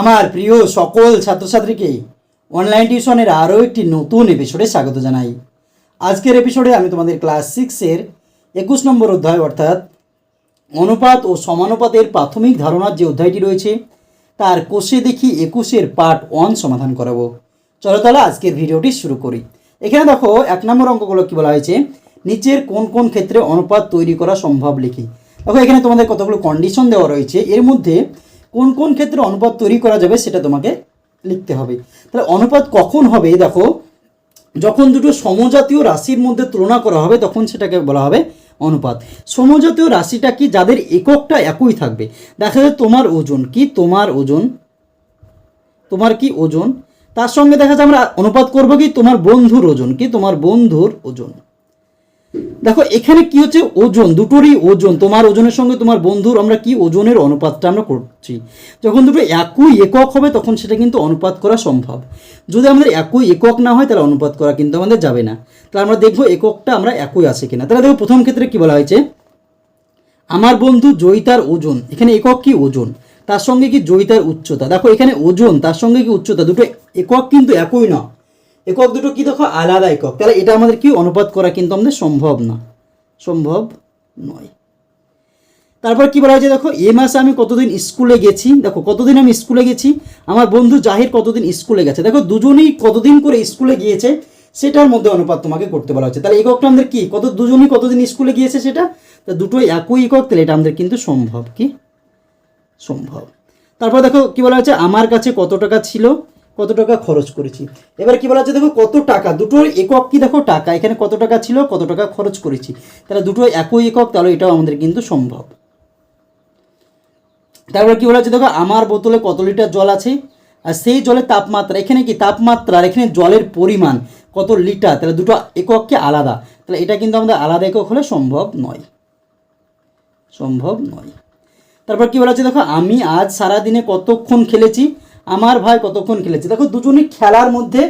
আমার প্রিয় সকল ছাত্রছাত্রীকে অনলাইন টিউশনের আরও একটি নতুন এপিসোডে স্বাগত জানাই। আজকের এপিসোডে আমি তোমাদের ক্লাস সিক্সের একুশ নম্বর অধ্যায় অর্থাৎ অনুপাত ও সমানুপাতের প্রাথমিক ধারণার যে অধ্যায়টি রয়েছে, তার কোষে দেখি একুশের পার্ট ওয়ান সমাধান করাবো। চলো তাহলে আজকের ভিডিওটি শুরু করি। এখানে দেখো, এক নম্বর অঙ্কগুলো কী বলা হয়েছে? নিচের কোন কোন ক্ষেত্রে অনুপাত তৈরি করা সম্ভব লিখি। দেখো, এখানে তোমাদের কতগুলো কন্ডিশন দেওয়া রয়েছে, এর মধ্যে কোন কোন ক্ষেত্রে অনুপাত তৈরি করা যাবে সেটা তোমাকে লিখতে হবে। তাহলে অনুপাত কখন হবে দেখো, যখন দুটো সমজাতীয় রাশির মধ্যে তুলনা করা হবে তখন সেটাকে বলা হবে অনুপাত। সমজাতীয় রাশিটা কি যাদের এককটা একই থাকবে? দেখা যায় তোমার ওজন কি? তোমার ওজন, তোমার কি ওজন? তার সঙ্গে দেখা যায় আমরা অনুপাত করব কি? তোমার বন্ধুর ওজন কি? তোমার বন্ধুর ওজন। দেখো, এখানে কি হচ্ছে? ওজন, দুটোরই ওজন। তোমার ওজনের সঙ্গে তোমার বন্ধুর আমরা কি ওজনের অনুপাতটা আমরা করছি? যখন দুটো একই একক হবে, তখন সেটা কিন্তু অনুপাত করা সম্ভব। যদি আমাদের একই একক না হয়, তাহলে অনুপাত করা কিন্তু আমাদের যাবে না। তাহলে আমরা দেখব এককটা আমরা একই আছে কিনা। তাহলে দেখো, প্রথম ক্ষেত্রে কি বলা হয়েছে? আমার বন্ধু জয়িতার ওজন। এখানে একক কি? ওজন। তার সঙ্গে কি জয়িতার উচ্চতা? দেখো, এখানে ওজন, তার সঙ্গে কি উচ্চতা? দুটো একক কিন্তু একই না। একক দুটো কি দেখো? আলাদা একক। তাহলে এটা আমাদের কি অনুপাত করা কিন্তু আমাদের সম্ভব না। সম্ভব নয়। তারপর কি বলা হয়েছে দেখো? এ মাসে আমি কতদিন স্কুলে গেছি? দেখো, কতদিন আমি স্কুলে গেছি? আমার বন্ধু জাহির কতদিন স্কুলে গেছে? দেখো, দুজনেই কতদিন করে স্কুলে গিয়েছে, সেটার মধ্যে অনুপাত তোমাকে করতে বলা হচ্ছে তাহলে এককটা আমাদের কি? কত দুজনই কতদিন স্কুলে গিয়েছে সেটা? তা দুটোই একই একক, তাহলে এটা আমাদের কিন্তু সম্ভব কি? সম্ভব। তারপর দেখো, কি বলা হচ্ছে আমার কাছে কত টাকা ছিল? কত টাকা খরচ করেছি। এবার কি বলা হচ্ছে দেখো, কত টাকা? দুটোর একক কি দেখো টাকা? এখানে কত টাকা ছিল, কত টাকা খরচ করেছি। তাহলে দুটো একই একক, তাহলে এটাও আমাদের কিন্তু সম্ভব। তারপর কি বলা হচ্ছে দেখো, আমার বোতলে কত লিটার জল আছে? আর সেই জলের তাপমাত্রা, এখানে কি তাপমাত্রা আর এখানে জলের পরিমাণ কত লিটার? তাহলে দুটো একককে আলাদা। তাহলে এটা কিন্তু আমাদের আলাদা একক হলে সম্ভব নয়। সম্ভব নয়। তারপর কি বলা হচ্ছে দেখো, আমি আজ সারা দিনে কতক্ষণ খেলেছি? আমার ভাই কতক্ষণ খেলেছে? দেখো, দুজনেই খেলার মধ্যে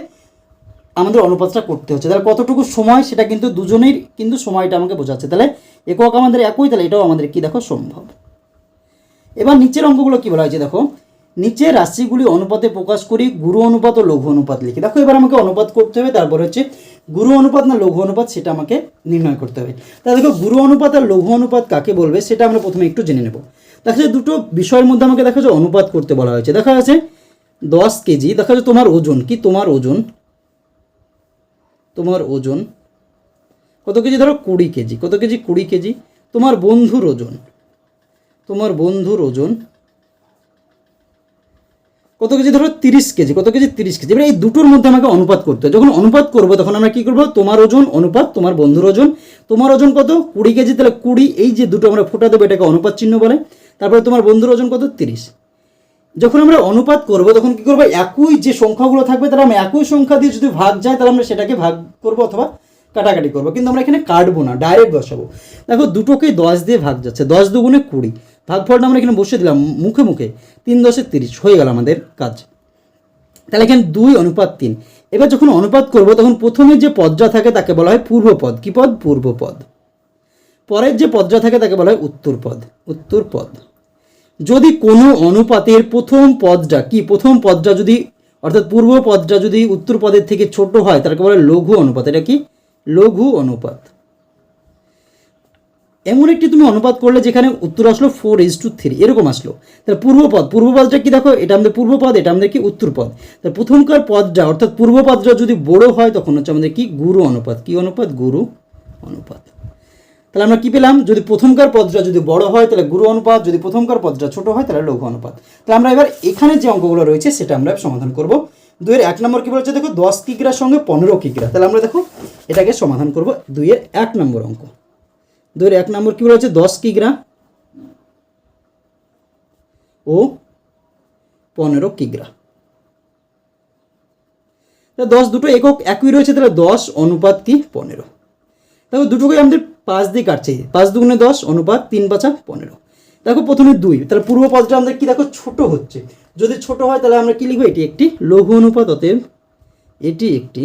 আমাদের অনুপাতটা করতে হচ্ছে। তাহলে কতটুকু সময়, সেটা কিন্তু দুজনেই কিন্তু সময়টা আমাকে বোঝাচ্ছে। তাহলে একক আমাদের একই, তাহলে এটাও আমাদের কি দেখো সম্ভব। এবার নিচের অঙ্কগুলো কি বলা হয়েছে দেখো? নিচের রাশিগুলি অনুপাতে প্রকাশ করি, গুরু অনুপাত ও লঘু অনুপাত লিখি। দেখো, এবার আমাকে অনুপাত করতে হবে, তারপর হচ্ছে গুরু অনুপাত না লঘু অনুপাত, সেটা আমাকে নির্ণয় করতে হবে। তাহলে দেখো, গুরু অনুপাত আর লঘু অনুপাত কাকে বলবে, সেটা আমরা প্রথমে একটু জেনে নেব। দেখা যাচ্ছে দুটো বিষয়ের মধ্যে আমাকে দেখা যাচ্ছে অনুপাত করতে বলা হয়েছে। দেখা যাচ্ছে দশ কেজি, দেখা যাচ্ছে তোমার ওজন, কি তোমার ওজন? তোমার ওজন কত কেজি? ধরো কুড়ি কেজি, কত কেজি? কুড়ি কেজি। তোমার বন্ধুর ওজন, তোমার বন্ধুর ওজন কত কেজি? ধরো তিরিশ কেজি, কত কেজি? তিরিশ কেজি। এবার এই দুটোর মধ্যে আমাকে অনুপাত করতে হবে। যখন অনুপাত করব, তখন আমরা কি করব? তোমার ওজন অনুপাত, তোমার বন্ধুর ওজন। তোমার ওজন কত? কুড়ি কেজি, তাহলে কুড়ি, এই যে দুটো আমরা ফোটা দেবো, এটাকে অনুপাত চিহ্ন বলে। তারপরে তোমার বন্ধুর ওজন কত? তিরিশ। যখন আমরা অনুপাত করব, তখন কি করব? একই যে সংখ্যাগুলো থাকবে, তাহলে আমরা একই সংখ্যা দিয়ে যদি ভাগ যায়, তাহলে আমরা সেটাকে ভাগ করব অথবা কাটাকাটি করব। কিন্তু আমরা এখানে কাটবো না ডাইরেক্ট বসাবো। দেখো, দুটোকেই দশ দিয়ে ভাগ যাচ্ছে, দশ দুগুণে কুড়ি। ভাগফলটা আমরা এখানে বসে দিলাম, মুখে মুখে। তিন দশে তিরিশ, হয়ে গেল আমাদের কাজ। তাহলে এখানে দুই অনুপাত তিন। এবার যখন অনুপাত করব, তখন প্রথমে যে পদটা থাকে, তাকে বলা হয় পূর্বপদ কি পদ? পূর্বপদ পরের যে পদটা থাকে, তাকে বলা হয় উত্তর পদ। উত্তর পদ। যদি কোনো অনুপাতের প্রথম পদটা কি? প্রথম পদটা যদি, অর্থাৎ পূর্ব পদটা যদি উত্তর পদের থেকে ছোট হয়, তাকে বলে লঘু অনুপাত। এটা কি? লঘু অনুপাত। এমন একটি তুমি অনুপাত করলে যেখানে উত্তর আসলো ফোর ইজ টু থ্রি এরকম আসলো। তাহলে পূর্বপদ পূর্বপদটা কি দেখো? এটা আমাদের পূর্বপদ এটা আমাদের কি? উত্তর পদ। তাহলে প্রথমকার পদটা, অর্থাৎ পূর্বপদটা যদি বড় হয়, তখন হচ্ছে আমাদের কি? গুরু অনুপাত। কি অনুপাত? গুরু অনুপাত। তাহলে আমরা কি পেলাম? যদি প্রথমকার পদটা যদি বড় হয়, তাহলে গুরু অনুপাত, যদি প্রথমকার পদটা ছোট হয়, তাহলে লঘু অনুপাত। তাহলে আমরা এবার এখানে যে অঙ্কগুলো রয়েছে, সেটা আমরা সমাধান করব। দুইয়ের এক নম্বর কি বলছে? দেখো, দশ কিগ্রার সঙ্গে পনেরো কিগ্রা তাহলে আমরা দেখো, এটাকে সমাধান করব দুইয়ের এক নম্বর অঙ্ক। দুইয়ের এক নম্বর কি বলেছে? দশ কিগ্রা ও পনেরো কিগ্রা তাহলে দশ দুটো একক একই রয়েছে, তাহলে দশ অনুপাত কি? পনেরো। দেখো দুটোকে আমাদের পাঁচ দিয়ে কাটছে। পাঁচ দুগুণে দশ, অনুপাত তিন পাঁচা পনেরো। দেখো প্রথমে দুই। তাহলে পূর্ব পদটা আমাদের কি দেখো? ছোট হচ্ছে। যদি ছোট হয় তাহলে আমরা কি লিখব? এটি একটি লঘু অনুপাত, অতএব এটি একটি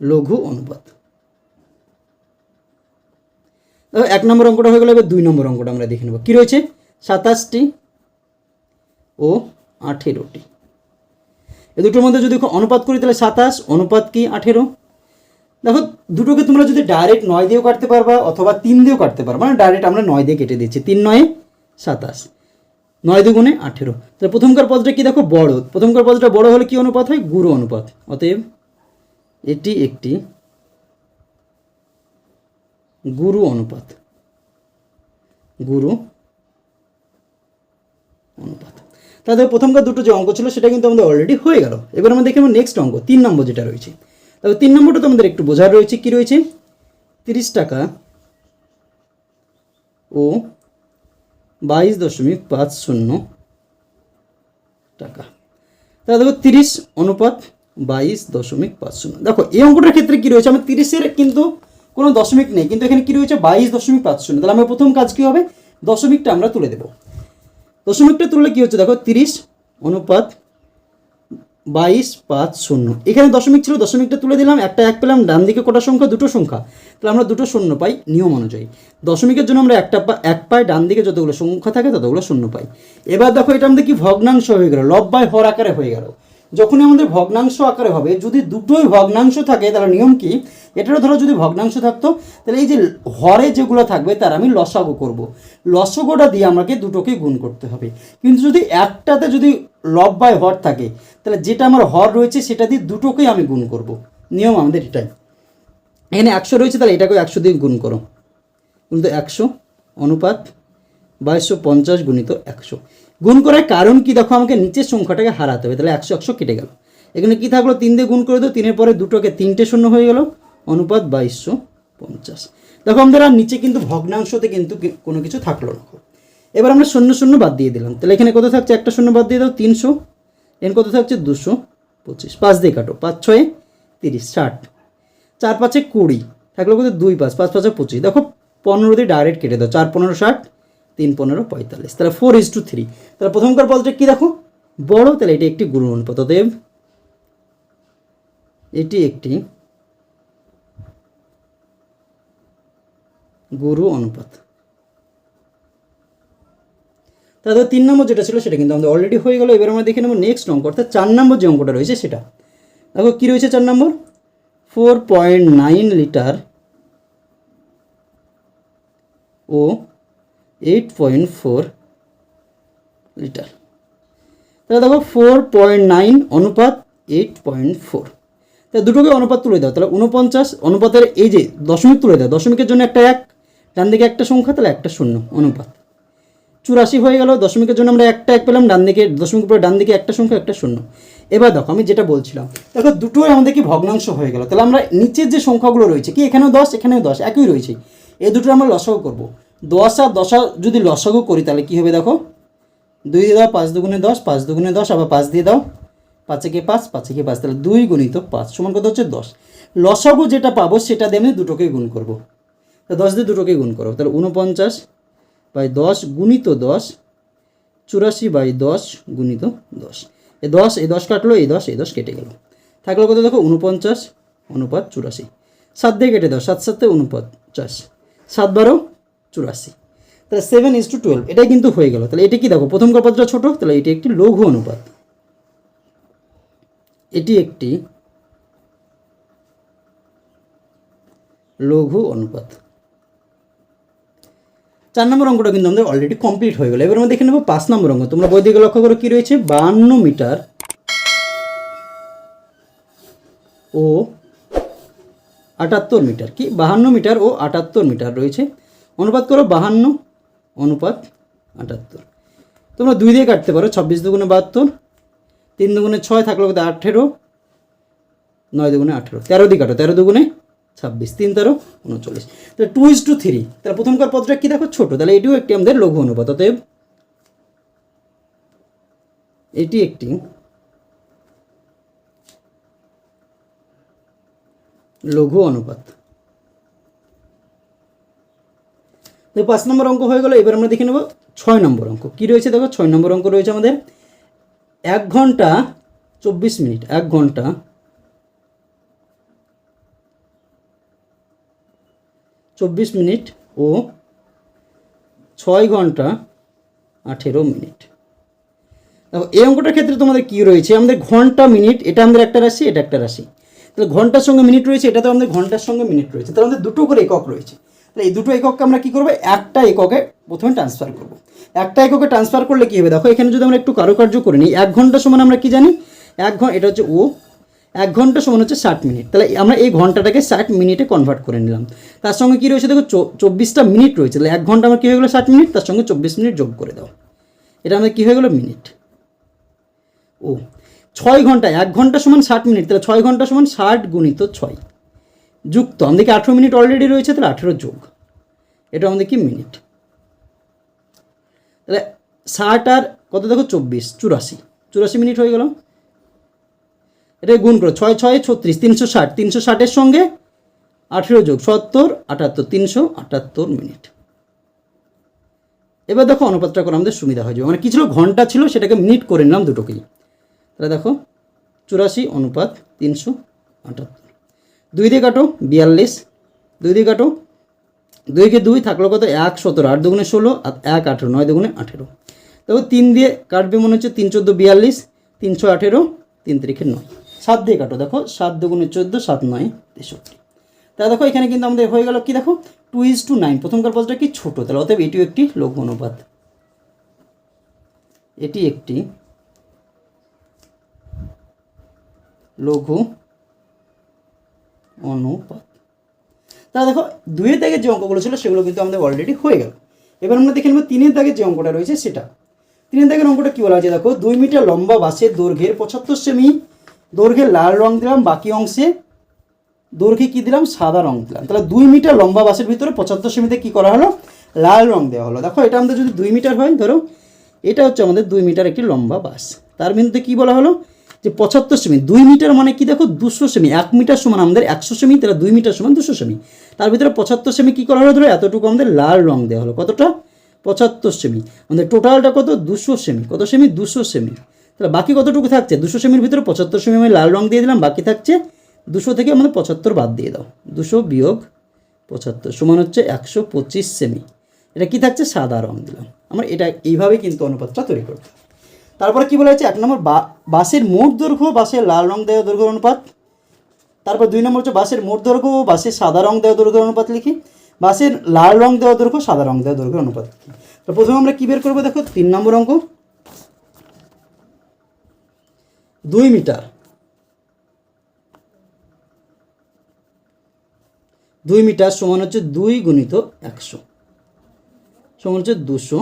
লঘু অনুপাত। এক নম্বর অঙ্কটা হয়ে গেলো, এবার দুই নম্বর অঙ্কটা আমরা দেখে নেব। কী রয়েছে? সাতাশটি ও আঠেরোটি। এ দুটোর মধ্যে যদি অনুপাত করি, তাহলে সাতাশ, অনুপাত কি? আঠেরো। দেখো, দুটোকে তোমরা যদি ডাইরেক্ট নয় দিয়েও কাটতে পারবা, অথবা তিন দিয়েও কাটতে পারবা মানে ডাইরেক্ট আমরা নয় দিয়ে কেটে দিচ্ছি। তিন নয়ে, সাতাশ। নয় দুগুণে আঠেরো। তাহলে প্রথমকার পদটা কি? দেখো, বড়। প্রথমকার পদটা বড় হলে কি অনুপাত হয়? গুরু অনুপাত। অতএব, এটি একটি গুরু অনুপাত। গুরু অনুপাত। তাহলে প্রথমকার দুটো যে অঙ্ক ছিল সেটা কিন্তু আমাদের অলরেডি হয়ে গেল। এবার আমরা দেখে নেক্সট অঙ্ক, তিন নম্বর যেটা রয়েছে। তবে তিন নম্বরটা তো আমাদের একটু বোঝার রয়েছে, কি রয়েছে? তিরিশ টাকা ও বাইশ দশমিক পাঁচ শূন্য টাকা। তাহলে দেখো তিরিশ অনুপাত বাইশ দশমিক পাঁচ শূন্য। দেখো, এই অঙ্কটার ক্ষেত্রে কী রয়েছে? আমার তিরিশের কিন্তু কোনো দশমিক নেই, কিন্তু এখানে কী রয়েছে? বাইশ দশমিক পাঁচ শূন্য। তাহলে আমার প্রথম কাজ কী হবে? দশমিকটা আমরা তুলে দেবো। দশমিকটা তুললে কী হচ্ছে? দেখো, তিরিশ অনুপাত বাইশ পাঁচ শূন্য। এখানে দশমিক ছিল দশমিকটা তুলে দিলাম, একটা এক পেলাম, ডান দিকে কটা সংখ্যা? দুটো সংখ্যা। তাহলে আমরা দুটো শূন্য পাই নিয়ম অনুযায়ী। দশমিকের জন্য আমরা একটা এক পাই, ডান দিকে যতগুলো সংখ্যা থাকে ততগুলো শূন্য পাই। এবার দেখো এটা আমাদের কি ভগ্নাংশ হয়ে গেল? লব বাই হর আকারে হয়ে গেল। যখনই আমাদের ভগ্নাংশ আকারে হবে, যদি দুটোই ভগ্নাংশ থাকে, তাহলে নিয়ম কি? এটারও ধরো যদি ভগ্নাংশ থাকতো, তাহলে এই যে হরে যেগুলো থাকবে, তার আমি লসাগু করব। লসগোটা দিয়ে আমাকে দুটোকে গুণ করতে হবে। কিন্তু যদি একটাতে যদি লব বাই হর থাকে, তাহলে যেটা আমার হর রয়েছে, সেটা দিয়ে দুটোকেই আমি গুণ করব। নিয়ম আমাদের এটাই। এখানে একশো রয়েছে, তাহলে এটাকেও একশো দিয়ে গুণ করো। কিন্তু একশো অনুপাত বাইশশো পঞ্চাশ গুণিত একশো। গুণ করার কারণ কি? দেখো, আমাকে নিচের সংখ্যাটাকে হারাতে হবে। তাহলে একশো একশো কেটে গেল। এখানে কি থাকল? তিন দিয়ে গুণ করে দাও তিনের পরে দুটোকে তিনটে শূন্য হয়ে গেল। অনুপাত বাইশশো পঞ্চাশ। দেখো আমাদের আর নিচে কিন্তু ভগ্নাংশতে কিন্তু কোনো কিছু থাকল না। এবার আমরা শূন্য শূন্য বাদ দিয়ে দিলাম। তাহলে এখানে কত থাকছে? একটা শূন্য বাদ দিয়ে দাও, তিনশো। এখানে কত থাকছে? দুশো পঁচিশ। পাঁচ দিয়ে কাটো। পাঁচ, ছয়ে, তিরিশ, ষাট। চার, পাঁচে কুড়ি। থাকল কত? দুই, পাঁচ। পাঁচ, পাঁচে পঁচিশ। দেখো, পনেরো দিয়ে ডাইরেক্ট কেটে দাও। চার, পনেরো, ষাট। তিন, পনেরো, পঁয়তাল্লিশ। তাহলে ফোর ইজ টু থ্রি তাহলে প্রথমকার পদটা কী দেখো? বড়, তাহলে এটি একটি গুরু অনুপাত অতএব এটি একটি গুরু অনুপাত। তাহলে তিন নম্বর যেটা ছিল সেটা কিন্তু আমাদের অলরেডি হয়ে গেল। এবার আমরা দেখে নেব নেক্সট অঙ্ক। অর্থাৎ চার নম্বর যে অঙ্কটা রয়েছে সেটা। দেখো কী রয়েছে চার number? Four point nine litre ও এইট পয়েন্ট ফোর লিটার তাহলে দেখো ফোর পয়েন্ট নাইন অনুপাত এইট পয়েন্ট ফোর তাহলে দুটোকে অনুপাত তুলে দাও, তাহলে উনপঞ্চাশ অনুপাতের এই যে দশমিক তুলে দাও, দশমিকের জন্য একটা এক ডান দিকে একটা সংখ্যা, তাহলে একটা শূন্য অনুপাত। চুরাশি হয়ে গেল, দশমিকের জন্য আমরা একটা এক পেলাম ডান দিকে দশমিক পরে ডান দিকে একটা সংখ্যা, একটা শূন্য। এবার দেখো, আমি যেটা বলছিলাম, দেখো দুটোই আমাদের কি ভগ্নাংশ হয়ে গেল। তাহলে আমরা নিচের যে সংখ্যাগুলো রয়েছে, কি এখানেও দশ এখানেও দশ, একই রয়েছে। এই দুটো আমরা লসাগু করব। দশ আর দশা যদি লসাগু করি, তাহলে কি হবে দেখো? দুই দিয়ে দাও, পাঁচ দুগুণে দশ, পাঁচ দুগুণে দশ, আবার পাঁচ দিয়ে দাও। পাঁচে কে পাঁচ, পাঁচে কে পাঁচ, তাহলে দুই গুণিত পাঁচ সমান কত হচ্ছে? দশ। লসাগু যেটা পাবো, সেটা দিয়ে আমি দুটোকেই গুণ করব। তো দশ দিয়ে দুটোকেই গুণ করো। তাহলে উনপঞ্চাশ বাই দশ গুণিত দশ, চুরাশি বাই দশ গুণিত দশ। এ দশ এই দশ কাটলো এই দশ এই দশ কেটে গেল। থাকল কত দেখো? উনপঞ্চাশ অনুপাত চুরাশি। সাত দিয়ে কেটে দাও, সাত সাতে উনপঞ্চাশ সাত বারো চুরাশি। তাহলে সেভেন ইস টু টুয়েলভ এটাই কিন্তু হয়ে গেল। তাহলে এটা কি দেখো, প্রথম কপাতটা ছোটো, তাহলে এটি একটি লঘু অনুপাত। এটি একটি লঘু অনুপাত। চার নম্বর অঙ্কটা কিন্তু আমাদের অলরেডি কমপ্লিট হয়ে গেল। এবার আমরা দেখে নেব পাঁচ নম্বর অঙ্ক। তোমরা বই দিকে লক্ষ্য করো, কী রয়েছে? বাহান্ন মিটার ও আটাত্তর মিটার। কি? বাহান্ন মিটার ও আটাত্তর মিটার রয়েছে। অনুপাত করো বাহান্ন, অনুপাত আটাত্তর। তোমরা দুই দিয়ে কাটতে পারো, ছাব্বিশ দুগুণে বাহাত্তর, তিন দুগুণে ছয় থাকল কত? আঠেরো, নয় দুগুণে আঠেরো। তেরো দিয়ে কাটো, তেরো দুগুণে ছাব্বিশ, তিন তেরো, উনচল্লিশ। তাহলে টু ইজ টু থ্রি তাহলে প্রথমকার পদটা কী দেখো? ছোটো। তাহলে এটিও একটি আমাদের লঘু অনুপাত, অতএব এটি একটি লঘু অনুপাত। তো পাঁচ নম্বর অঙ্ক হয়ে গেলো, এবার আমরা দেখে নেব ছয় নম্বর অঙ্ক। কী রয়েছে দেখো? ছয় নম্বর অঙ্ক রয়েছে আমাদের এক ঘণ্টা চব্বিশ মিনিট, এক ঘণ্টা চব্বিশ মিনিট ও ছয় ঘণ্টা আঠেরো মিনিট। দেখো, এই অঙ্কটার ক্ষেত্রে তোমাদের কী রয়েছে? আমাদের ঘণ্টা মিনিট, এটা আমাদের একটা রাশি, এটা একটা রাশি। তাহলে ঘণ্টার সঙ্গে মিনিট রয়েছে এটা তো আমাদের ঘণ্টার সঙ্গে মিনিট রয়েছে। তাহলে আমাদের দুটো করে একক রয়েছে। তাহলে এই দুটো একককে আমরা কী করব? একটা এককে প্রথমে ট্রান্সফার করব। একটা এককে ট্রান্সফার করলে কী হবে? দেখো, এখানে যদি আমরা একটু কারুকার্য করে নিই, এক ঘণ্টা সমান আমরা কি জানি? এক ঘণ্টা এটা হচ্ছে ও। এক ঘণ্টা সমান হচ্ছে ষাট মিনিট। তাহলে আমরা এই ঘন্টাটাকে ষাট মিনিটে কনভার্ট করে নিলাম। তার সঙ্গে কী রয়েছে? দেখো চব্বিশটা মিনিট রয়েছে। তাহলে এক ঘণ্টা আমার কী হয়ে গেলো? ষাট মিনিট। তার সঙ্গে চব্বিশ মিনিট যোগ করে দাও। এটা আমাদের কী হয়ে গেলো? মিনিট। ও। ছয় ঘণ্টা এক ঘণ্টা সমান ষাট মিনিট। তাহলে ছয় ঘণ্টা সমান ষাট গুণিত ছয়। যুক্ত। আমাদের কি আঠেরো মিনিট অলরেডি রয়েছে, তাহলে আঠেরো যোগ। এটা আমাদের কি মিনিট? তাহলে ষাট আর কত দেখো? চব্বিশ, চুরাশি। চুরাশি মিনিট হয়ে গেল। এটা গুণ করো, ছয় ছয়, ছত্রিশ, তিনশো ষাট। তিনশো ষাটের সঙ্গে আঠেরো যোগ, সত্তর, আটাত্তর, তিনশো, আটাত্তর মিনিট। এবার দেখো অনুপাতটা করে, আমাদের সুবিধা হয়ে যাবে। মানে কি ছিল? ঘণ্টা ছিল, সেটাকে মিনিট করে নিলাম দুটোকেই। তাহলে দেখো, চুরাশি অনুপাত তিনশো আটাত্তর। দুই দিয়ে কাটো, বিয়াল্লিশ। দুই দিয়ে কাটো, দুইকে দুই থাকল কত? এক, সতেরো। আট দুগুণে ষোলো, আর এক, আঠেরো। নয় দুগুণে আঠেরো। তবে তিন দিয়ে কাটবে মনে হচ্ছে তিন, চোদ্দ, বিয়াল্লিশ। তিনশো আঠেরো। তিন তারিখে নয়। সাত দিয়ে কাটো, দেখো। সাত দুগুণে চোদ্দ, সাত নয়, তেষট্টি। তাহলে দেখো, এখানে কিন্তু আমাদের হয়ে গেল কি দেখো? Two is to nine. প্রথমকার পদটা কি? ছোটো। তাহলে অতএব এটিও একটি লঘু অনুপাত। এটি একটি লঘু অনুপাত। তাহলে দেখো, দুইয়ের দাগের যে অঙ্কগুলো ছিল, সেগুলো কিন্তু আমাদের অলরেডি হয়ে গেল। এবার আমরা দেখে নেব, তিনের দাগের যে অঙ্কটা রয়েছে, সেটা। তিনের দাগের অঙ্কটা কী বলা হয়েছে? দেখো, দুই মিটার লম্বা বাসের দৈর্ঘ্যের পঁচাত্তর সেমি, দৈর্ঘ্যের লাল রং দিলাম বাকি অংশে, দৈর্ঘ্যে কী দিলাম? সাদা রং দিলাম। তাহলে দুই মিটার লম্বা বাসের ভিতরে পঁচাত্তর সেমিতে কী করা হলো? লাল রং দেওয়া হলো। দেখো, এটা আমাদের যদি দুই মিটার হয়, ধরো, এটা হচ্ছে আমাদের দুই মিটার একটি লম্বা বাস। তার মধ্যে কী বলা হলো? যে পঁচাত্তর সেমি, দুই মিটার মানে কি দেখো? দুশো সেমি। এক মিটার সমান আমাদের একশো সেমি, তাহলে দুই মিটার সমান দুশো সেমি। তার ভিতরে পঁচাত্তর সেমি কী করা হলো ধরো? এতটুকু আমাদের লাল রং দেওয়া হলো। কতটা? পঁচাত্তর সেমি। আমাদের টোটালটা কত? দুশো সেমি। কত সেমি? দুশো সেমি। তাহলে বাকি কতটুকু থাকছে? দুশো সেমির ভিতরে পঁচাত্তর সেমি আমি লাল রং দিয়ে দিলাম। বাকি থাকছে দুশো থেকে আমাদের পঁচাত্তর বাদ দিয়ে দাও। দুশো বিয়োগ পঁচাত্তর সমান হচ্ছে একশো পঁচিশ সেমি। এটা কি থাকছে? সাদা রং দিলাম। আমরা এটা এইভাবে কিন্তু অনুপাতটা তৈরি করতে। তারপরে কি বলা হয়েছে? এক নম্বর বাসের মোট দৈর্ঘ্য বাসের লাল রং দেওয়া দৈর্ঘ্য অনুপাত। তারপর দুই নম্বর হচ্ছে বাসের মোট দৈর্ঘ্য ও বাসের সাদা রং দেওয়া দৈর্ঘ্য অনুপাত লিখি। বাসের লাল রং দেওয়া দৈর্ঘ্য, সাদা রং দেওয়া দৈর্ঘ্য অনুপাত লিখি। তো প্রথমে আমরা কী বের করব দেখো? তিন নম্বর অঙ্ক। দুই মিটার। দুই মিটার সমান হচ্ছে দুই গুণিত একশো। সমান হচ্ছে দুশো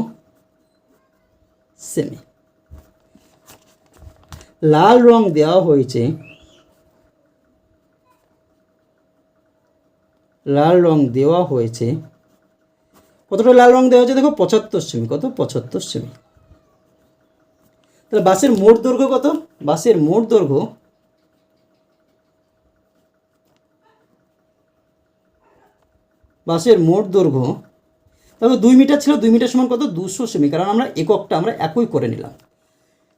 সেমি। লাল রং দেওয়া হয়েছে। লাল রং দেওয়া হয়েছে। কতটা লাল রং দেওয়া হয়েছে দেখো? পঁচাত্তর সেমি। কত? পঁচাত্তর সেমি। তাহলে বাসের মোট দৈর্ঘ্য কত? বাসের মোট দৈর্ঘ্য বাসের মোট দৈর্ঘ্য তবে দুই মিটার ছিল, দুই মিটার সমান কত? দুশো সেমি। কারণ আমরা এককটা, আমরা একই করে নিলাম।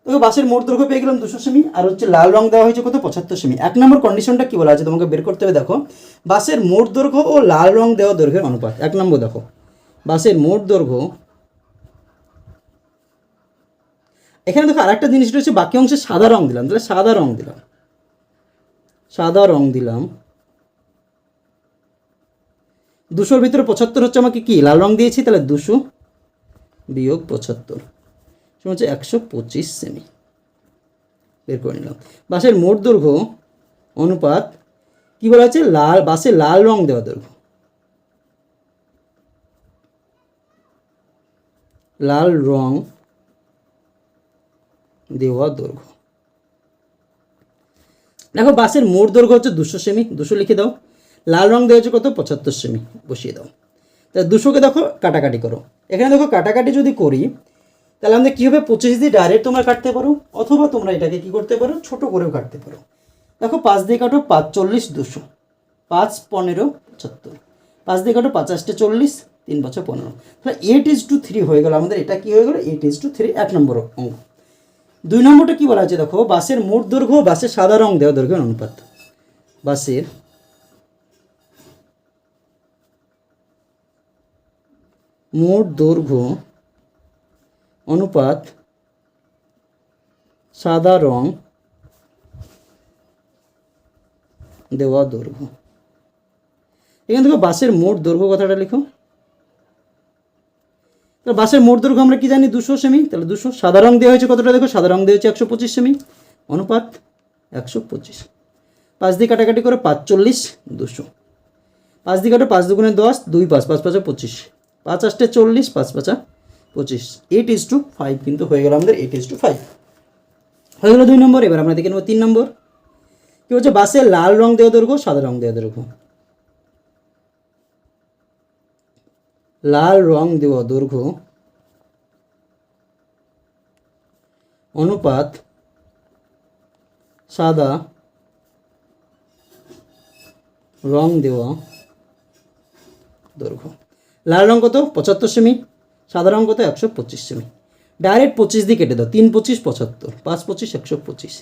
দেখো, বাসের মোট দৈর্ঘ্য পেয়ে গেলাম দুশো সেমি, আর হচ্ছে লাল রং দেওয়া হয়েছে কত? পঁচাত্তর সেমি। এক নম্বর কন্ডিশনটা কি বলা? আছে তোমাকে বের করতে হবে, দেখো। বাসের মোট দৈর্ঘ্য ও লাল রং দেওয়া দৈর্ঘ্যের অনুপাত। এক নম্বর, দেখো। বাসের মোট দৈর্ঘ্য এখানে দেখো, আরেকটা জিনিস রয়েছে, বাকি অংশে সাদা রং দিলাম। তাহলে সাদা রং দিলাম। সাদা রং দিলাম। দুশোর ভিতরে পঁচাত্তর হচ্ছে আমাকে কি? লাল রং দিয়েছি, তাহলে দুশো বিয়োগ পঁচাত্তর। সমান হচ্ছে একশো পঁচিশ সেমি বের করে নিলাম। বাসের মোট দৈর্ঘ্য অনুপাত কী বলা হচ্ছে লাল বাসে লাল রং দেওয়া দৈর্ঘ্য। লাল রং দেওয়া দৈর্ঘ্য। দেখো বাসের মোট দৈর্ঘ্য হচ্ছে দুশো সেমি দুশো লিখে দাও। লাল রং দেওয়া হচ্ছে কত? পঁচাত্তর সেমি বসিয়ে দাও। তাহলে দুশোকে দেখো কাটাকাটি করো। এখানে দেখো কাটাকাটি যদি করি তাহলে আমাদের কী হবে পঁচিশ দিয়ে ডাইরেক্ট তোমরা কাটতে পারো? অথবা তোমরা এটাকে কী করতে পারো? ছোট করেও কাটতে পারো। দেখো, পাঁচ দিয়ে কাটো পাঁচ চল্লিশ দুশো। পাঁচ, পনেরো, পঁচাত্তর। পাঁচ দিয়ে কাটো পাঁচাশটা চল্লিশ, তিন বছর পনেরো। তাহলে এইট ইজ টু থ্রি হয়ে গেল। আমাদের এটা কী হয়ে গেলো? এইট ইজ টু থ্রি এক নম্বর অঙ্ক। দুই নম্বরটা কী বলা আছে? দেখো, বাসের মোট দৈর্ঘ্য বাসের সাদা রং দেওয়া দৈর্ঘ্যের অনুপাত। বাসের মোট দৈর্ঘ্য অনুপাত সাদা রং দেওয়া দৈর্ঘ্য। এখানে দেখো বাসের মোট দৈর্ঘ্য কথাটা লিখো। তাহলে বাসের মোট দৈর্ঘ্য আমরা কি জানি? দুশো সেমি। তাহলে দুশো। সাদা রং দেওয়া হয়েছে কতটা দেখো? সাদা রং দেওয়া হয়েছে একশো পঁচিশ সেমি। অনুপাত একশো পঁচিশ। পাঁচ দিয়ে কাটাকাটি করে পাঁচচল্লিশ, দুশো। পাঁচ দিয়ে কাটো পাঁচ দুগুণে দশ, দুই পাঁচ পাঁচ পাঁচা পঁচিশ। পাঁচ আষ্টে চল্লিশ, পাঁচ পাঁচা পঁচিশ। এইট ইস টু ফাইভ কিন্তু হয়ে গেল আমাদের এইট ইস টু ফাইভ হয়ে গেলো দুই নম্বর, এবার আমরা দেখে নেব তিন নম্বর। কি হচ্ছে বাসে লাল রং দেওয়া দৈর্ঘ্য, সাদা রং দেওয়া দৈর্ঘ্য। লাল রং দেওয়া দৈর্ঘ্য। অনুপাত সাদা রং দেওয়া দৈর্ঘ্য। লাল রং কত? পঁচাত্তর সেমি। সাদা রং কত একশো পঁচিশ সেমি ডাইরেক্ট পঁচিশ দিয়ে কেটে দাও, তিন পঁচিশ পঁচাত্তর, পাঁচ পঁচিশ একশো পঁচিশ।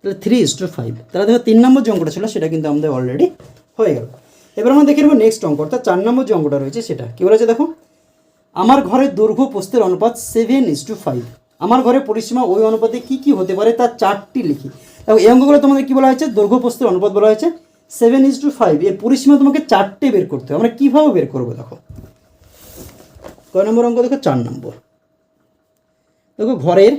তাহলে থ্রি ইস টু ফাইভ তাহলে দেখো তিন নম্বর যে অঙ্কটা ছিল, সেটা কিন্তু আমাদের অলরেডি হয়ে গেল। এবার আমরা দেখে নেব নেক্সট অঙ্ক, অর্থাৎ চার নম্বর যে অঙ্কটা রয়েছে সেটা। কী বলেছে দেখো? আমার ঘরের দৈর্ঘ্য প্রস্থের অনুপাত সেভেন ইস টু ফাইভ আমার ঘরের পরিসীমা ওই অনুপাতে কী কী হতে পারে তার চারটি লিখি। দেখো, এই অঙ্কগুলো তোমাদের কী বলা হয়েছে? দৈর্ঘ্য প্রস্থের অনুপাত বলা হয়েছে। সেভেন ইস টু ফাইভ এর পরিসীমা তোমাকে চারটে বের করতে হবে। আমরা কীভাবে বের করব দেখো? কয় নম্বর অঙ্ক দেখো? চার নম্বর। দেখো ঘরের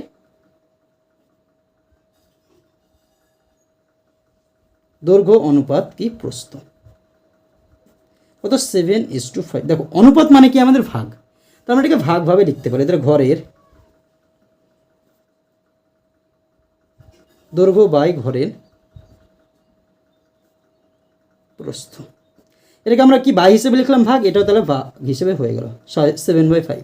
দৈর্ঘ্য অনুপাত কি প্রস্থ? কত? সেভেন ইস টু ফাইভ দেখো, অনুপাত মানে কি? আমাদের ভাগ। তো আমরা এটাকে ভাগভাবে লিখতে পারি। তাহলে ঘরের দৈর্ঘ্য বাই ঘরের প্রস্থ। এটাকে আমরা কি বাই হিসেবে লিখলাম? ভাগ? এটাও তাহলে ভাগ হিসেবে হয়ে গেল। সেভেন বাই ফাইভ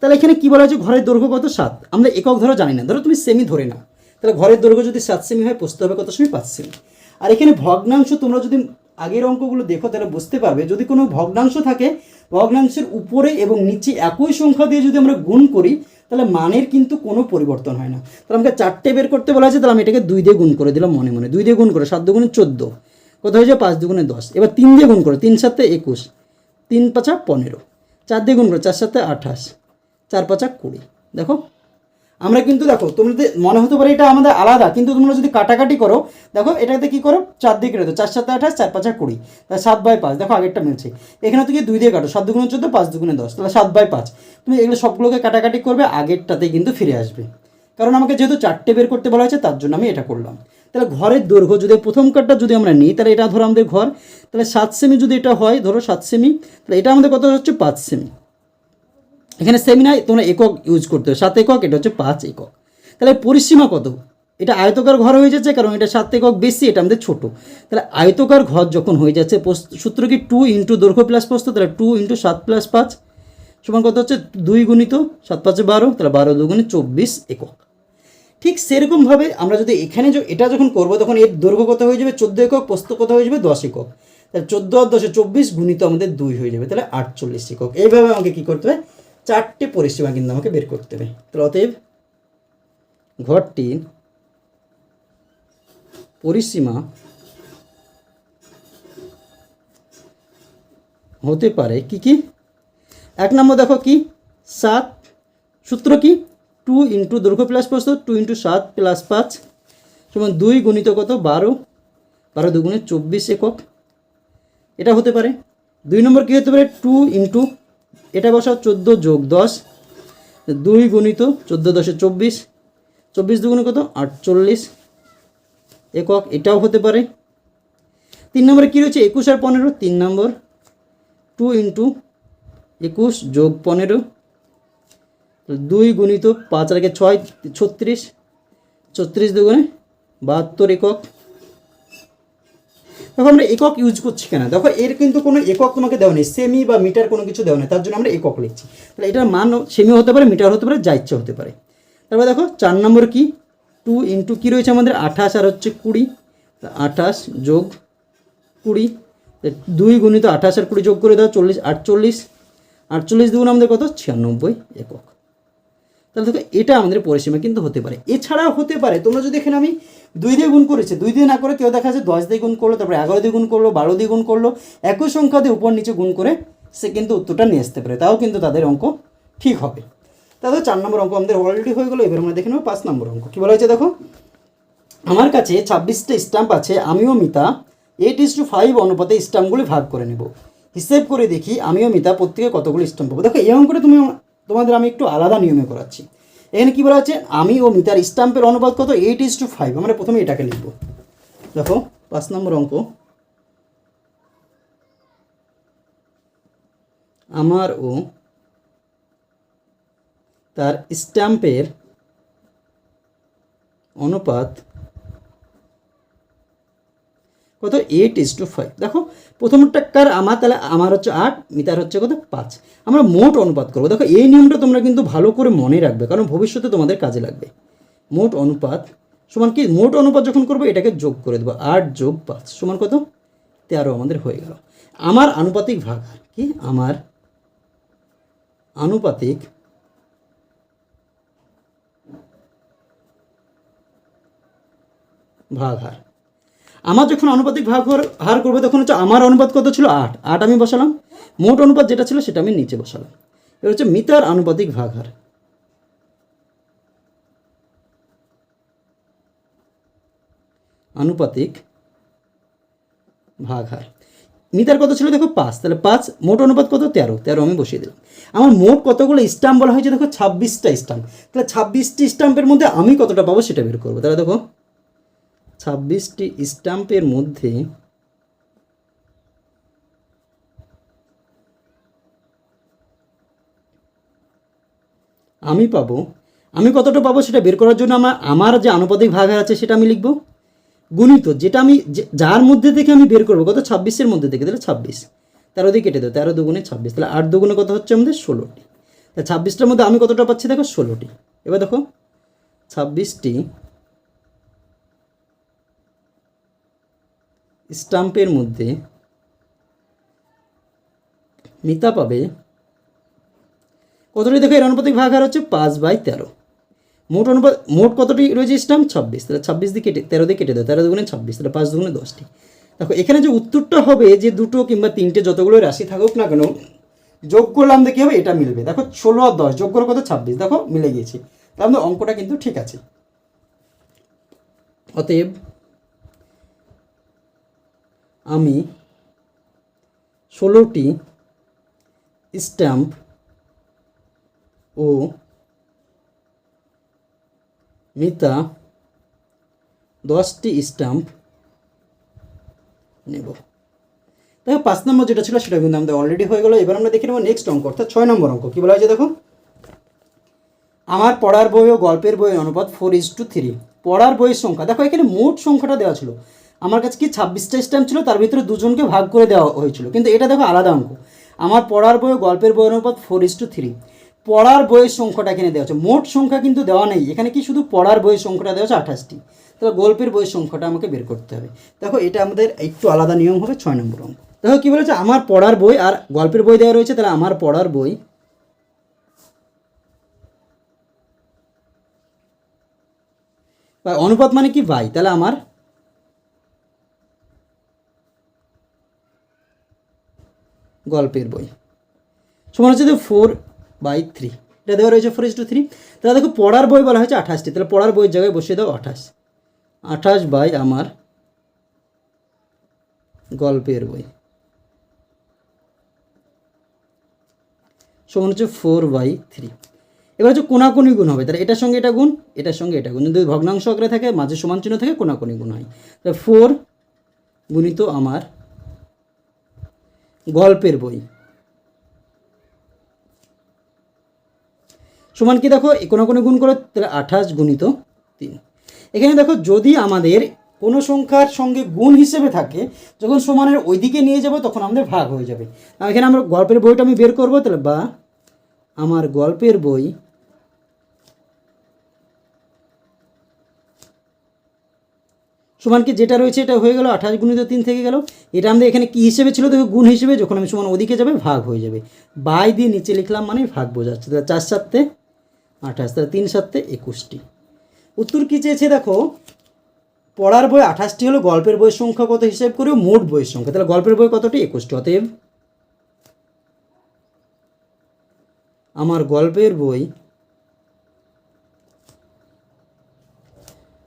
তাহলে এখানে কি বলা হয়েছে ঘরের দৈর্ঘ্য কত? সাত। আমরা একক ধরো জানি না। ধরো তুমি সেমি ধরে না তাহলে ঘরের দৈর্ঘ্য যদি সাত সেমি হয় প্রস্থ হবে কত? সেমি পাঁচ সেমি আর এখানে ভগ্নাংশ তোমরা যদি আগের অঙ্কগুলো দেখো, তাহলে বুঝতে পারবে, যদি কোনো ভগ্নাংশ থাকে, ভগ্নাংশের উপরে এবং নিচে একই সংখ্যা দিয়ে যদি আমরা গুণ করি, তাহলে মানের কিন্তু কোনো পরিবর্তন হয় না। তাহলে আমাকে চারটে বের করতে বলা হয়েছে তাহলে আমি এটাকে দুই দিয়ে গুণ করে দিলাম মনে মনে। দুই দিয়ে গুণ করে সাত দুগুণে চোদ্দ। কত হয়ে হয়েছে পাঁচ দুগুণে দশ। এবার তিন দিয়ে গুণ করো, তিন সাতে একুশ। তিন পাঁচা পনেরো। চার দিয়ে গুণ করো, চার সাতে আঠাশ। চার পাঁচা কুড়ি। দেখো, আমরা কিন্তু দেখো তোমাদের মনে হতে পারে এটা আমাদের আলাদা, কিন্তু তোমরা যদি কাটাকাটি করো, দেখো এটাতে কী করো? চার দিয়ে কেটে চার সাতে আঠাশ, চার পাঁচা কুড়ি। তাহলে সাত বাই পাঁচ, দেখো আগেরটা মিলছে। এখানে থেকে দুই দিয়ে কাটো, সাত দুগুণে চোদ্দ, পাঁচ দুগুণে দশ, তাহলে সাত বাই পাঁচ। তুমি এগুলো সবগুলোকে কাটাকাটি করবে, আগেরটাতে কিন্তু ফিরে আসবে। কারণ আমাকে যেহেতু চারটে বের করতে বলা হয়েছে, তার জন্য আমি এটা করলাম। তাহলে ঘরের দৈর্ঘ্য যদি প্রথম কার্ডটা যদি আমরা নিই, তাহলে এটা ধরো আমাদের ঘর, তাহলে সাত সেমি যদি এটা হয়, ধরো সাত সেমি, তাহলে এটা আমাদের কত হচ্ছে? পাঁচ সেমি। এখানে সেমি নাই, তোমরা একক ইউজ করতে হবে। সাত একক, এটা হচ্ছে পাঁচ একক। তাহলে পরিসীমা কত? এটা আয়তকার ঘর হয়ে যাচ্ছে, কারণ এটা সাত একক বেশি, এটা আমাদের ছোট। তাহলে আয়তকার ঘর যখন হয়ে যাচ্ছে সূত্র কি টু ইন্টু দৈর্ঘ্য প্লাস প্রস্থ, তাহলে টু ইন্টু সাত প্লাস পাঁচ সমান কত হচ্ছে? দুই গুণিত সাত পাঁচে বারো, তাহলে বারো দুগুণে চব্বিশ একক। ঠিক সেরকমভাবে আমরা যদি এখানে এটা যখন করব, তখন এর দৈর্ঘ্য কত হয়ে যাবে? চোদ্দ একক পোস্ত কত হয়ে যাবে? দশ একক। তাহলে চোদ্দ আর দশে চব্বিশ গুণিত আমাদের দুই হয়ে যাবে, তাহলে আটচল্লিশ একক। এইভাবে আমাকে কী করতে হবে? চারটে পরিসীমা কিন্তু আমাকে বের করতে হবে। তাহলে অতএব ঘরটির পরিসীমা হতে পারে কি কি? এক নম্বর দেখো কি? সাত। সূত্র কি? টু ইন্টু দৈর্ঘ্য প্লাস প্রস্থ টু ইন্টু সাত প্লাস পাঁচ, সমান দুই গুণিত কত? বারো। বারো দুগুণে চব্বিশ একক। এটা হতে পারে। দুই নম্বর কী হতে পারে? টু ইন্টু, এটা বসাও চোদ্দ যোগ দশ, দুই গুণিত চোদ্দ দশে চব্বিশ চব্বিশ দুগুণে কত? আটচল্লিশ একক। এটাও হতে পারে। তিন নম্বরে কী রয়েছে? একুশ আর পনেরো, তিন নম্বর। টু ইন্টু একুশ যোগ পনেরো দুই গুণিত পাঁচ আর ছয়, ছত্রিশ। ছত্রিশ দুগুণে বাহাত্তর একক। দেখো, আমরা একক ইউজ করছি কেন? দেখো, এর কিন্তু কোনো একক তোমাকে দেওয়া নেই। সেমি বা মিটার কোনো কিছু দেওয়া নেই। তার জন্য আমরা একক লিখছি। তাহলে এটার মান সেমি হতে পারে মিটার হতে পারে, যা ইচ্ছে হতে পারে। তারপর দেখো, চার নম্বর কি? টু ইন্টু কী রয়েছে আমাদের? আঠাশ আর হচ্ছে কুড়ি। আঠাশ যোগ কুড়ি। দুই গুণিত আঠাশ আর কুড়ি যোগ করে দাও, চল্লিশ, আটচল্লিশ। আটচল্লিশ দুগুণ আমাদের কত? ছিয়ানব্বই একক। তাহলে দেখো, এটা আমাদের পরিসীমা কিন্তু হতে পারে। এছাড়াও হতে পারে, তোমরা যদি এখানে আমি দুই দিয়ে গুণ করেছে, দুই দিয়ে না করে কেউ দেখা যাচ্ছে দশ দিয়ে গুণ করল, তারপরে এগারো দিয়ে গুণ করল, বারো দিয়ে গুণ করল, একই সংখ্যা দিয়ে উপর নিচে গুণ করে সে কিন্তু উত্তরটা নিয়ে আসতে পারে। তাও কিন্তু তাদের অঙ্ক ঠিক হবে। তাহলে চার নম্বর অঙ্ক আমাদের অলরেডি হয়ে গেলো, এবার আমরা দেখে নেব পাঁচ নম্বর অঙ্ক। কী বলা হয়েছে দেখো? আমার কাছে ছাব্বিশটা স্ট্যাম্প আছে, আমিও Mita eight is to five অনুপাতে স্ট্যাম্পগুলি ভাগ করে নেব। হিসেব করে দেখি, আমিও মিতা প্রত্যেকে কতগুলো স্ট্যাম্প পাবো। দেখো, এই অঙ্কটা তুমি তোমাদের আমি একটু আলাদা নিয়মে করাচ্ছি। এখানে কী বলা হচ্ছে আমি ও মিতার স্ট্যাম্পের অনুপাত কত? এইট ইস টু ফাইভ আমরা প্রথমে এটাকে লিখব। দেখো, পাঁচ নম্বর অঙ্ক। আমার ও তার স্ট্যাম্পের অনুপাত কত? এইট ইস টু ফাইভ দেখো, প্রথমটা কার আমার, তাহলে আমার হচ্ছে আট, মিতার হচ্ছে কত? পাঁচ। আমরা মোট অনুপাত করব। দেখো, এই নিয়মটা তোমরা কিন্তু ভালো করে মনে রাখবে, কারণ ভবিষ্যতে তোমাদের কাজে লাগবে। মোট অনুপাত সমান কি? মোট অনুপাত যখন করব, এটাকে যোগ করে দেবো। আট যোগ পাঁচ সমান কত? তেরো, আমাদের হয়ে গেল। আমার আনুপাতিক ভাগ কি? আমার আনুপাতিক ভাগ হার আমার যখন আনুপাতিক ভাগ হার- করবে তখন হচ্ছে আমার অনুপাত কত ছিল? আট। আট আমি বসালাম। মোট অনুপাত যেটা ছিল সেটা আমি নিচে বসালাম। এবার হচ্ছে মিটার আনুপাতিক ভাগ হার। আনুপাতিক ভাগ হার। মিতার কত ছিল দেখো? পাঁচ। তাহলে পাঁচ, মোট অনুপাত কত? তেরো। তেরো আমি বসিয়ে দিলাম। আমার মোট কতগুলো স্টাম্প বলা হয়েছে দেখো? ছাব্বিশটা স্টাম্প তাহলে ছাব্বিশটি স্টাম্পের মধ্যে আমি কতটা পাবো সেটা বের করব। তাহলে দেখো ছাব্বিশটি স্টাম্পের মধ্যে আমি পাবো। আমি কতটা পাবো সেটা বের করার জন্য আমার আমার যে আনুপাতিক ভাগ আছে সেটা আমি লিখব। গুণিত, যেটা আমি যার মধ্যে থেকে আমি বের করব, কত? ছাব্বিশের মধ্যে থেকে, তাহলে ছাব্বিশ। তেরো দিয়ে কেটে দেবো তেরো দুগুণে ছাব্বিশ, তাহলে আট দুগুণে কত হচ্ছে আমাদের? ষোলোটি। তাহলে ছাব্বিশটার মধ্যে আমি কতটা পাচ্ছি দেখো? ষোলোটি। এবার দেখো, ছাব্বিশটি স্টাম্পের মধ্যে মিতা পাবে কতটি? দেখো, এর অনুপাতিক ভাগ হার হচ্ছে পাঁচ বাই তেরো। মোট অনুপাত, মোট কতটি রয়েছে স্টাম্প? ছাব্বিশ। তাহলে ছাব্বিশ দিয়ে কেটে, তেরো দিয়ে কেটে দেয় তেরো দুগুণে ছাব্বিশ, তাহলে পাঁচ দুগুণে দশটি। দেখো, এখানে যে উত্তরটা হবে যে দুটো কিংবা তিনটে যতগুলো রাশি থাকুক না কেন, যোগ করলাম দেখি হবে? এটা মিলবে। দেখো, ষোলো আর দশ, যোগ করে কত? ছাব্বিশ। দেখো, মিলে গিয়েছে। তার মধ্যে অঙ্কটা কিন্তু ঠিক আছে। অতএব আমি ষোলোটি স্ট্যাম্প ও মিতা দশটি স্ট্যাম্প নেব। দেখো, পাঁচ নম্বর যেটা ছিল সেটা কিন্তু আমাদের অলরেডি হয়ে গেলো। এবার আমরা দেখে নেব নেক্সট অঙ্ক, অর্থাৎ ছয় নম্বর অঙ্ক। কী বলা হয়েছে দেখো? আমার পড়ার বই ও গল্পের বইয়ের অনুপাত ফোর ইজ টু থ্রি পড়ার বইয়ের সংখ্যা, দেখো এখানে মোট সংখ্যাটা দেওয়া ছিল। আমার কাছে কি ছাব্বিশটা স্ট্যাম্প ছিল, তার ভিতরে দুজনকে ভাগ করে দেওয়া হয়েছিল। কিন্তু এটা দেখো আলাদা অঙ্ক। আমার পড়ার বই গল্পের বইয়ের অনুপাত ফোর ইস টু থ্রি পড়ার বইয়ের সংখ্যাটা এখানে দেওয়া আছে। মোট সংখ্যা কিন্তু দেওয়া নেই। এখানে কি শুধু পড়ার বইয়ের সংখ্যাটা দেওয়া আছে? আঠাশটি। তাহলে গল্পের বইয়ের সংখ্যাটা আমাকে বের করতে হবে। দেখো, এটা আমাদের একটু আলাদা নিয়ম হবে, ছয় নম্বর অঙ্ক। দেখো, কী বলেছে? আমার পড়ার বই আর গল্পের বই দেওয়া রয়েছে, তাহলে আমার পড়ার বই বা অনুপাত মানে কি? বাই তাহলে আমার গল্পের বই। সমান হচ্ছে ফোর বাই থ্রি এটা দেওয়া রয়েছে ফোর ইস টু থ্রি তাহলে দেখো পড়ার বই বলা হয়েছে আঠাশটি। তাহলে পড়ার বইয়ের জায়গায় বসিয়ে দাও আঠাশ। আঠাশ বাই আমার গল্পের বই। সমান হচ্ছে ফোর বাই থ্রি এবার হচ্ছে কোনাকুনি গুণ হবে। তাহলে এটার সঙ্গে এটা গুণ, এটার সঙ্গে এটা গুণ। যদি ভগ্নাংশ আকারে থাকে, মাঝে সমান চিহ্ন থাকে, কোনাকুনি গুণ হয়। তাহলে ফোর গুণিত আমার গল্পের বই। সমান কি দেখো কোনো কোনো গুণ করে তাহলে আঠাশ গুণিত তিন। এখানে দেখো, যদি আমাদের কোনো সংখ্যার সঙ্গে গুণ হিসেবে থাকে, যখন সমানের ওইদিকে নিয়ে যাব, তখন আমাদের ভাগ হয়ে যাবে। এখানে আমরা গল্পের বইটা আমি বের করব, তাহলে বা, আমার গল্পের বই সমান কি যেটা রয়েছে এটা হয়ে গেল আঠাশ গুণিত তিন থেকে গেল। এটা আমাদের এখানে কি হিসেবে ছিল? দেখো গুণ হিসেবে যখন আমি সমান ওদিকে যাবে, ভাগ হয়ে যাবে। বাই দিয়ে নিচে লিখলাম মানে ভাগ বোঝাচ্ছে। তাহলে চার সাতে আঠাশ, তাহলে তিন সাতে একুশটি। উত্তর কী চেয়েছে দেখো? পড়ার বই আঠাশটি হলো গল্পের বইয়ের সংখ্যা কত হিসেব করে মোট বইয়ের সংখ্যা। তাহলে গল্পের বই কতটি? একুশটি। অতএব আমার গল্পের বই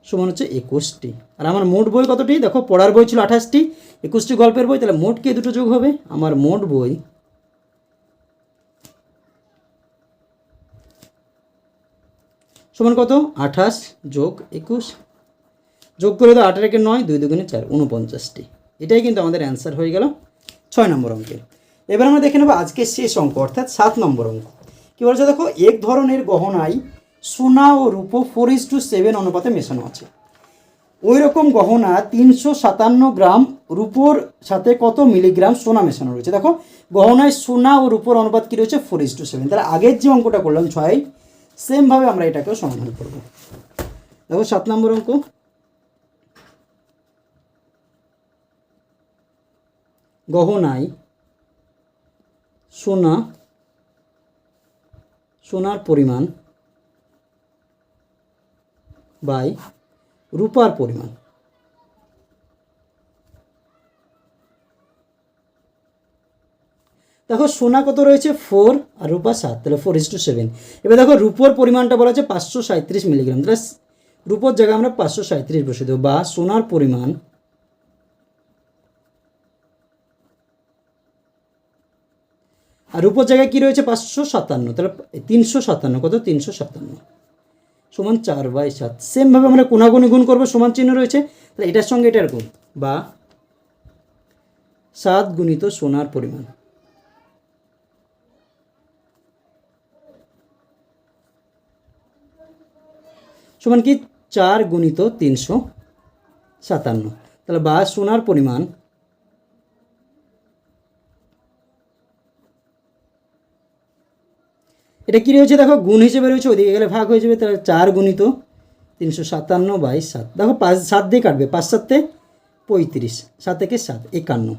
সমান হচ্ছে একুশটি। আর আমার মোট বই কতটি? দেখো, পড়ার বই ছিল আঠাশটি, একুশটি গল্পের বই, তাহলে মোট কে দুটো যোগ হবে? আমার মোট বই সমান কত? আঠাশ যোগ একুশ যোগ করে দাও আঠারোকে নয়, দুই দুগুণে চার উনপঞ্চাশটি এটাই কিন্তু আমাদের অ্যান্সার হয়ে গেল ছয় নম্বর অঙ্কের। এবার আমরা দেখে নেব আজকের শেষ অঙ্ক, অর্থাৎ সাত নম্বর অঙ্ক। কী বলছে? দেখো, এক ধরনের গহনায় সোনা ও রূপো ফোর ইস টু সেভেন অনুপাতে মেশানো আছে। ওই রকম গহনা তিনশো সাতান্ন গ্রাম রূপোর সাথে কত মিলিগ্রাম সোনা মেশানো রয়েছে? দেখো, গহনায় সোনা ও রূপোর অনুপাত কী রয়েছে? ফোর ইস টু সেভেন তাহলে আগের যে অঙ্কটা করলাম ছয় সেমভাবে আমরা এটাকেও সমাধান করব। দেখো, সাত নম্বর অঙ্ক। গহনায় সোনা, সোনার পরিমাণ বাই রূপার পরিমাণ। দেখো সোনা কত রয়েছে? ফোর আর রূপা সাত, তাহলে ফোর ইস টু সেভেন এবার দেখো রূপোর পরিমাণটা বলা আছে পাঁচশো সাঁত্রিশ মিলিগ্রাম তাহলে রূপোর জায়গায় আমরা পাঁচশো সাঁত্রিশ বসে দেবো। বা সোনার পরিমাণ আর রূপোর জায়গায় কী রয়েছে? পাঁচশো সাতান্ন, তাহলে তিনশো সাতান্ন, কত? তিনশো সাতান্ন। সমান চার বাই সাত। সেমভাবে আমরা কোনাগুনি গুণ করব, সমান চিহ্ন রয়েছে। তাহলে এটার সঙ্গে এটার গুণ বা সাত গুণিত সোনার পরিমাণ। সমান কি? চার গুণিত তিনশো সাতান্ন। তাহলে বা সোনার পরিমাণ এটা কী রয়েছে? দেখো, গুণ হিসেবে রয়েছে, ওদিকে গেলে ভাগ হয়ে যাবে, তাহলে চার গুণিত তিনশো সাতান্ন বাই সাত। দেখো, পাঁচ, সাত দিয়ে কাটবে, পাঁচ সাতে পঁয়ত্রিশ, সাত থেকে সাত, একান্ন।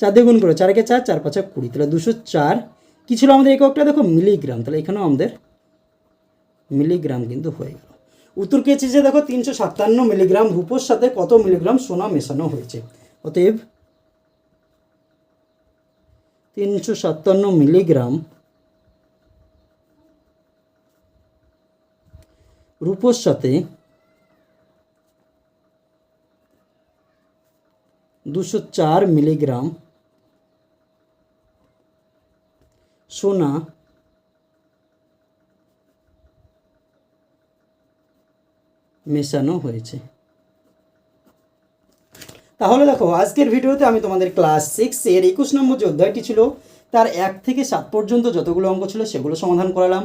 চার দিয়ে গুণ করো চারকে চার চার পাঁচা কুড়ি, তাহলে দুশো চার। কী ছিল আমাদের এককটা? দেখো, মিলিগ্রাম, তাহলে এখানেও আমাদের মিলিগ্রাম কিন্তু হয়ে গেল। উত্তর কী যে, দেখো, তিনশো সাতান্ন মিলিগ্রাম রূপোর সাথে কত মিলিগ্রাম সোনা মেশানো হয়েছে? অতএব তিনশো সাতান্ন মিলিগ্রাম রূপোর সাথে দুশো চার মিলিগ্রাম সোনা মেশানো হয়েছে। তাহলে দেখো, আজকের ভিডিওতে আমি তোমাদের ক্লাস সিক্স এর একুশ নম্বর যে অধ্যায়টি ছিল, তার এক থেকে সাত পর্যন্ত যতগুলো অঙ্ক ছিল সেগুলো সমাধান করালাম।